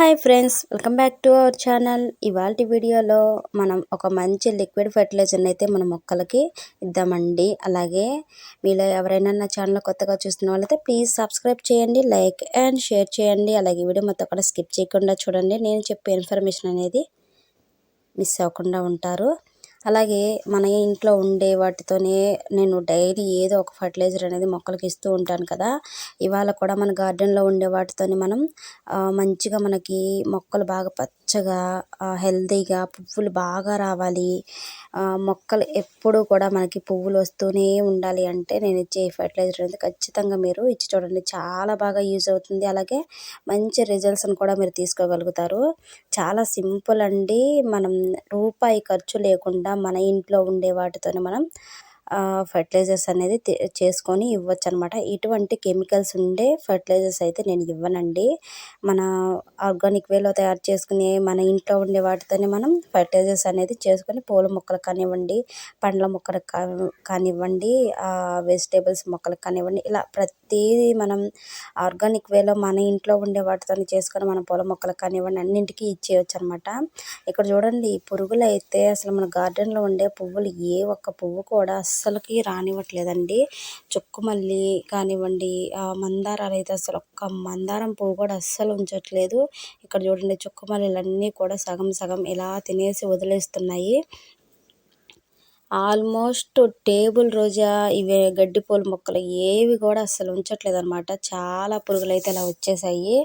Hi friends welcome back to our channel. ఇవాళ వీడియోలో మనం ఒక మంచి లిక్విడ్ ఫెర్టిలైజర్ని అయితే మన మొక్కలకి ఇద్దామండి. అలాగే మీలో ఎవరైనా నా ఛానల్ కొత్తగా చూస్తున్న వాళ్ళైతే ప్లీజ్ సబ్స్క్రైబ్ చేయండి లైక్ అండ్ షేర్ చేయండి. అలాగే వీడియో మొత్తం కూడా స్కిప్ చేయకుండా చూడండి. నేను చెప్పే ఇన్ఫర్మేషన్ అనేది మిస్ అవ్వకుండా ఉంటారు. అలాగే మన ఇంట్లో ఉండే వాటితోనే నేను డైలీ ఏదో ఒక ఫర్టిలైజర్ అనేది మొక్కలకి ఇస్తూ ఉంటాను కదా. ఇవాళ కూడా మన గార్డెన్లో ఉండే వాటితోని మనం మంచిగా మనకి మొక్కలు బాగా పచ్చగా హెల్తీగా పువ్వులు బాగా రావాలి. మొక్కలు ఎప్పుడూ కూడా మనకి పువ్వులు వస్తూనే ఉండాలి అంటే నేను ఇచ్చే ఫర్టిలైజర్ అనేది ఖచ్చితంగా మీరు ఇచ్చి చూడండి. చాలా బాగా యూజ్ అవుతుంది. అలాగే మంచి రిజల్ట్స్ని కూడా మీరు తీసుకోగలుగుతారు. చాలా సింపుల్ అండి. మనం రూపాయి ఖర్చు లేకుండా మన ఇంట్లో ఉండే వాటితోనే మనం ఫర్టిలైజర్స్ అనేది చేసుకొని ఇవ్వచ్చు అనమాట ఇటువంటి కెమికల్స్ ఉండే ఫర్టిలైజర్స్ అయితే నేను ఇవ్వనండి. మన ఆర్గానిక్ వేలో తయారు చేసుకునే మన ఇంట్లో ఉండే వాటితోనే మనం ఫర్టిలైజర్స్ అనేది చేసుకొని పూల మొక్కలకు కానివ్వండి పండ్ల మొక్కలకు కానివ్వండి వెజిటేబుల్స్ మొక్కలకు కానివ్వండి ఇలా ప్రతిదీ మనం ఆర్గానిక్ వేలో మన ఇంట్లో ఉండే వాటితో చేసుకొని మన పూల మొక్కలకు కానివ్వండి అన్నింటికి ఇచ్చేయచ్చు అనమాట ఇక్కడ చూడండి పురుగులు అయితే అసలు మన గార్డెన్లో ఉండే పువ్వులు ఏ ఒక్క పువ్వు కూడా అస్సలకి రానివ్వట్లేదండి. చుక్కుమల్లి కానివ్వండి మందారాలు అయితే అసలు ఒక్క మందారం పువ్వు కూడా అస్సలు ఉంచట్లేదు. ఇక్కడ చూడండి చుక్కమల్లిలన్నీ కూడా సగం సగం ఇలా తినేసి వదిలేస్తున్నాయి. ఆల్మోస్ట్ టేబుల్ రోజా ఇవి గడ్డిపూల మొక్కలు ఏవి కూడా అస్సలు ఉంచట్లేదు అనమాట చాలా పురుగులు అయితే ఇలా వచ్చేసాయి.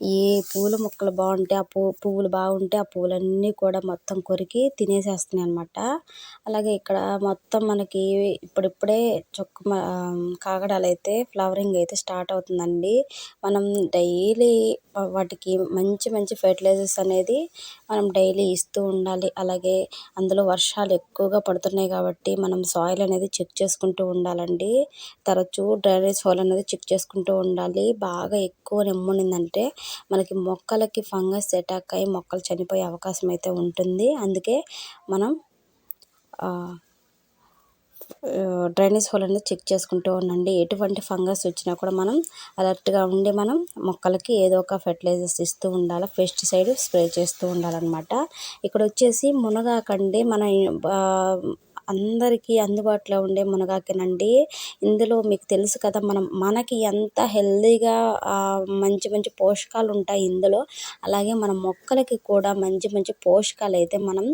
ఏ పూల మొక్కలు బాగుంటే ఆ పూ పువ్వులు బాగుంటే ఆ పూలన్నీ కూడా మొత్తం కొరికి తినేసేస్తున్నాయి అనమాట అలాగే ఇక్కడ మొత్తం మనకి ఇప్పుడిప్పుడే చొక్క కాగడాలు అయితే ఫ్లవరింగ్ అయితే స్టార్ట్ అవుతుందండి. మనం డైలీ వాటికి మంచి మంచి ఫెర్టిలైజర్స్ అనేది మనం డైలీ ఇస్తూ ఉండాలి. అలాగే అందులో వర్షాలు ఎక్కువగా పడుతున్నాయి కాబట్టి మనం సాయిల్ అనేది చెక్ చేసుకుంటూ ఉండాలండి. తరచూ డ్రైనేజ్ హోల్ అనేది చెక్ చేసుకుంటూ ఉండాలి. బాగా ఎక్కువ నిమ్మునిందంటే మనకి మొక్కలకి ఫంగస్ అటాక్ అయ్యి మొక్కలు చనిపోయే అవకాశం అయితే ఉంటుంది. అందుకే మనం డ్రైనేజ్ హోల్ అనేది చెక్ చేసుకుంటూ ఉండండి. ఎటువంటి ఫంగస్ వచ్చినా కూడా మనం అలర్ట్గా ఉండి మనం మొక్కలకి ఏదో ఒక ఫెర్టిలైజర్స్ ఇస్తూ ఉండాలి పెస్టిసైడ్ స్ప్రే చేస్తూ ఉండాలన్నమాట. ఇక్కడ వచ్చేసి మునగాకండి. మన అందరికీ అందుబాటులో ఉండే మునగాకేనండి. ఇందులో మీకు తెలుసు కదా మనం మనకి ఎంత హెల్దీగా మంచి మంచి పోషకాలు ఉంటాయి ఇందులో. అలాగే మన మొక్కలకి కూడా మంచి మంచి పోషకాలు అయితే మనం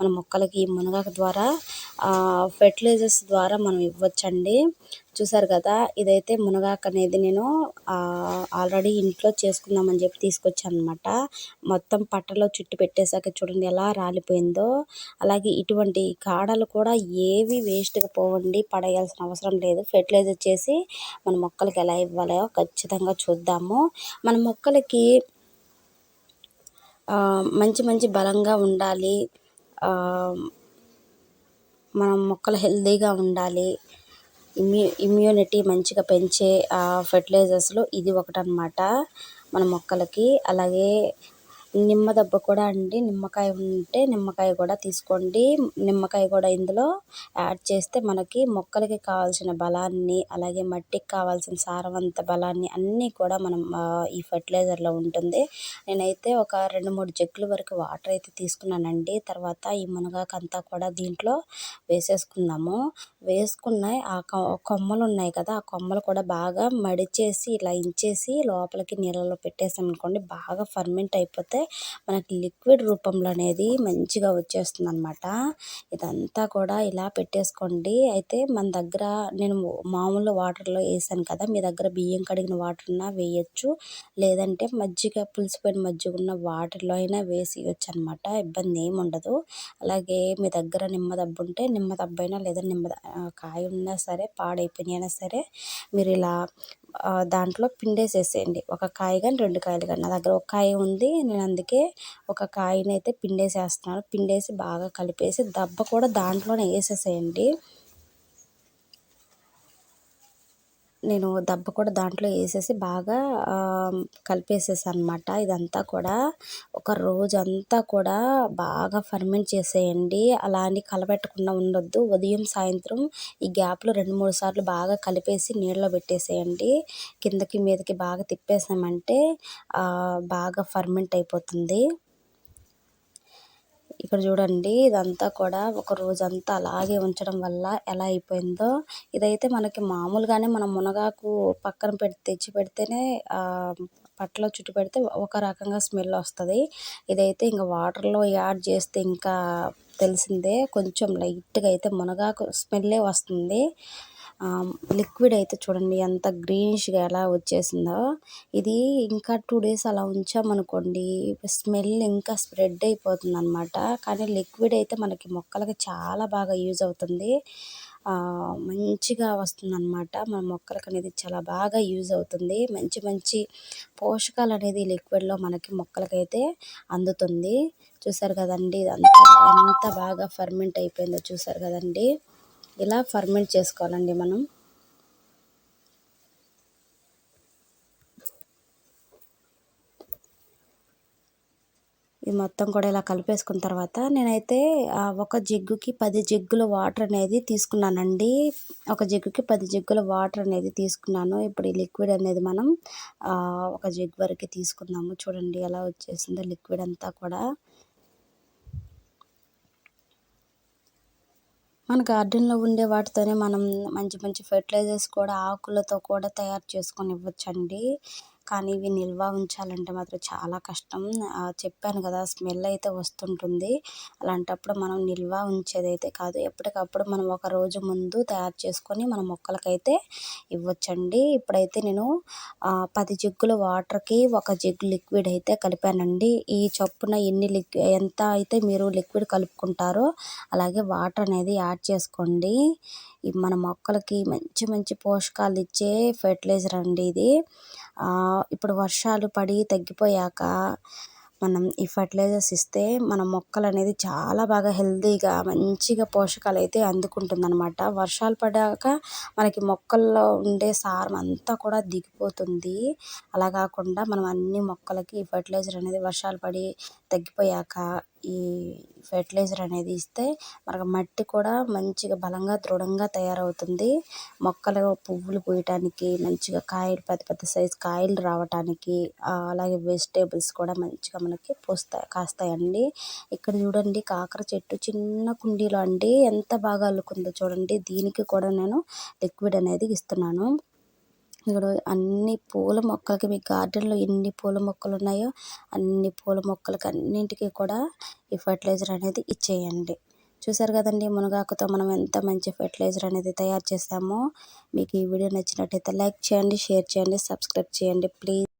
మన మొక్కలకి ఈ మునగాకు ద్వారా ఫెర్టిలైజర్స్ ద్వారా మనం ఇవ్వచ్చండి. చూసారు కదా ఇదైతే మునగాకు అనేది నేను ఆల్రెడీ ఇంట్లో చేసుకుందామని చెప్పి తీసుకొచ్చాను అనమాట మొత్తం పట్టలో చుట్టి పెట్టేశాక చూడండి ఎలా రాలిపోయిందో. అలాగే ఇటువంటి కాడలు కూడా ఏవి వేస్ట్గా పోవండి పడేయాల్సిన అవసరం లేదు. ఫెర్టిలైజర్ చేసి మన మొక్కలకి ఎలా ఇవ్వాలో ఖచ్చితంగా చూద్దాము. మన మొక్కలకి మంచి మంచి బలంగా ఉండాలి. మనం మొక్కలు హెల్తీగా ఉండాలి. ఇమ్యూ ఇమ్యూనిటీ మంచిగా పెంచే ఫెర్టిలైజర్స్లో ఇది ఒకటి అన్నమాట మన మొక్కలకి. అలాగే నిమ్మ దెబ్బ కూడా అండి. నిమ్మకాయ ఉంటే నిమ్మకాయ కూడా తీసుకోండి. నిమ్మకాయ కూడా ఇందులో యాడ్ చేస్తే మనకి మొక్కలకి కావాల్సిన బలాన్ని అలాగే మట్టికి కావాల్సిన సారవంత బలాన్ని అన్నీ కూడా మనం ఈ ఫర్టిలైజర్లో ఉంటుంది. నేనైతే ఒక రెండు మూడు జగ్గుల వరకు వాటర్ అయితే తీసుకున్నానండి. తర్వాత ఈ మునగాకంతా కూడా దీంట్లో వేసేసుకున్నాము వేసుకున్నాయి ఆ కొమ్మలు ఉన్నాయి కదా ఆ కొమ్మలు కూడా బాగా మడిచేసి ఇలా ఇంచేసి లోపలికి నీళ్ళలో పెట్టేసాం అనుకోండి బాగా ఫర్మెంట్ అయిపోతే మనకి లిక్విడ్ రూపంలో అనేది మంచిగా వచ్చేస్తుంది అనమాట ఇదంతా కూడా ఇలా పెట్టేసుకోండి. అయితే మన దగ్గర నేను మామూలు వాటర్లో వేసాను కదా మీ దగ్గర బియ్యం కడిగిన వాటర్ ఉన్నా వేయచ్చు. లేదంటే మజ్జిగ పులిసిపోయిన మజ్జిగ ఉన్న వాటర్లో అయినా వేసి ఇవ్వచ్చు అనమాట ఇబ్బంది ఏమి ఉండదు. అలాగే మీ దగ్గర నిమ్మ దబ్బు ఉంటే నిమ్మ దబ్బైనా లేదా నిమ్మ కాయ ఉన్నా సరే పాడైపోయినా సరే మీరు ఇలా దాంట్లో పిండేసేసేయండి. ఒక కాయ కానీ రెండు కాయలు కానీ నా దగ్గర ఒక కాయ ఉంది. నేను అందుకే ఒక కాయనైతే పిండేసేస్తున్నాను. పిండేసి బాగా కలిపేసి దెబ్బ కూడా దాంట్లోనే వేసేసేయండి. నేను దెబ్బ కూడా దాంట్లో వేసేసి బాగా కలిపేసేసాను అనమాట ఇదంతా కూడా ఒక రోజంతా కూడా బాగా ఫర్మెంట్ చేసేయండి. అలా అని కలపెట్టకుండా ఉండొద్దు. ఉదయం సాయంత్రం ఈ గ్యాప్లో రెండు మూడు సార్లు బాగా కలిపేసి నీళ్ళలో పెట్టేసేయండి. కిందకి మీదకి బాగా తిప్పేసామంటే బాగా ఫర్మెంట్ అయిపోతుంది. ఇక్కడ చూడండి ఇదంతా కూడా ఒక రోజంతా అలాగే ఉంచడం వల్ల ఎలా అయిపోయిందో. ఇదైతే మనకి మామూలుగానే మనం మునగాకు పక్కన పెట్టి తెచ్చి పెడితేనే పట్టలో చుట్టు పెడితే ఒక రకంగా స్మెల్ వస్తుంది. ఇదైతే ఇంకా వాటర్లో యాడ్ చేస్తే ఇంకా తెలిసిందే. కొంచెం లైట్గా అయితే మునగాకు స్మెల్లే వస్తుంది. లిక్విడ్ అయితే చూడండి ఎంత గ్రీనిష్గా ఎలా వచ్చేసిందో. ఇది ఇంకా టూ డేస్ అలా ఉంచామనుకోండి స్మెల్ ఇంకా స్ప్రెడ్ అయిపోతుంది అనమాట కానీ లిక్విడ్ అయితే మనకి మొక్కలకి చాలా బాగా యూజ్ అవుతుంది. మంచిగా వస్తుంది అనమాట మన మొక్కలకు అనేది చాలా బాగా యూజ్ అవుతుంది. మంచి మంచి పోషకాలు అనేది లిక్విడ్లో మనకి మొక్కలకైతే అందుతుంది. చూసారు కదండి ఇదంతా ఎంత బాగా ఫర్మెంట్ అయిపోయిందో చూసారు కదండి. ఇలా ఫర్మెంట్ చేసుకోవాలండి మనం? ఇది మొత్తం కూడా ఇలా కలిపేసుకున్న తర్వాత నేనైతే ఒక జిగ్గుకి పది జిగ్గుల వాటర్ అనేది తీసుకున్నానండి. ఒక జిగ్గుకి పది జిగ్గుల వాటర్ అనేది తీసుకున్నాను. ఇప్పుడు ఈ లిక్విడ్ అనేది మనం ఒక జిగ్ వరకు తీసుకున్నాము చూడండి ఎలా వచ్చేసిందో లిక్విడ్ అంతా కూడా. మన గార్డెన్లో ఉండే వాటితోనే మనం మంచి మంచి ఫెర్టిలైజర్స్ కూడా ఆకులతో కూడా తయారు చేసుకొని ఇవ్వచ్చండి. కానీ ఇవి నిల్వ ఉంచాలంటే మాత్రం చాలా కష్టం. చెప్పాను కదా స్మెల్ అయితే వస్తుంటుంది. అలాంటప్పుడు మనం నిల్వ ఉంచేదైతే కాదు. ఎప్పటికప్పుడు మనం ఒక రోజు ముందు తయారు చేసుకొని మన మొక్కలకైతే ఇవ్వచ్చండి. ఇప్పుడైతే నేను పది జిగ్గుల వాటర్కి ఒక జిగ్ లిక్విడ్ అయితే కలిపానండి. ఈ చొప్పున ఎన్ని లిక్ ఎంత అయితే మీరు లిక్విడ్ కలుపుకుంటారో అలాగే వాటర్ అనేది యాడ్ చేసుకోండి. మన మొక్కలకి మంచి మంచి పోషకాలు ఇచ్చే ఫెర్టిలైజర్ అండి ఇది. ఇప్పుడు వర్షాలు పడి తగ్గిపోయాక మనం ఈ ఫర్టిలైజర్స్ ఇస్తే మన మొక్కలు అనేది చాలా బాగా హెల్తీగా మంచిగా పోషకాలు అయితే అందుకుంటుంది అనమాట వర్షాలు పడాక మనకి మొక్కల్లో ఉండే సారం అంతా కూడా దిగిపోతుంది. అలా కాకుండా మనం అన్ని మొక్కలకి ఈ ఫర్టిలైజర్ అనేది వర్షాలు పడి తగ్గిపోయాక ఈ ఫెర్టిలైజర్ అనేది ఇస్తే మనకు మట్టి కూడా మంచిగా బలంగా దృఢంగా తయారవుతుంది. మొక్కలు పువ్వులు పూయటానికి మంచిగా కాయలు పెద్ద పెద్ద సైజు కాయలు రావటానికి అలాగే వెజిటేబుల్స్ కూడా మంచిగా మనకి పూస్తాయి కాస్తాయండి. ఇక్కడ చూడండి కాకర చెట్టు చిన్న కుండీలో అండి. ఎంత బాగా అల్లుకుందో చూడండి. దీనికి కూడా నేను లిక్విడ్ అనేది ఇస్తున్నాను. ఇక్కడ అన్ని పూల మొక్కలకి మీ గార్డెన్లో ఎన్ని పూల మొక్కలు ఉన్నాయో అన్ని పూల మొక్కలకి అన్నింటికి కూడా ఈ ఫర్టిలైజర్ అనేది ఇచ్చేయండి. చూసారు కదండి మునగాకుతో మనం ఎంత మంచి ఫెర్టిలైజర్ అనేది తయారు చేస్తామో. మీకు ఈ వీడియో నచ్చినట్టయితే లైక్ చేయండి షేర్ చేయండి సబ్స్క్రైబ్ చేయండి ప్లీజ్.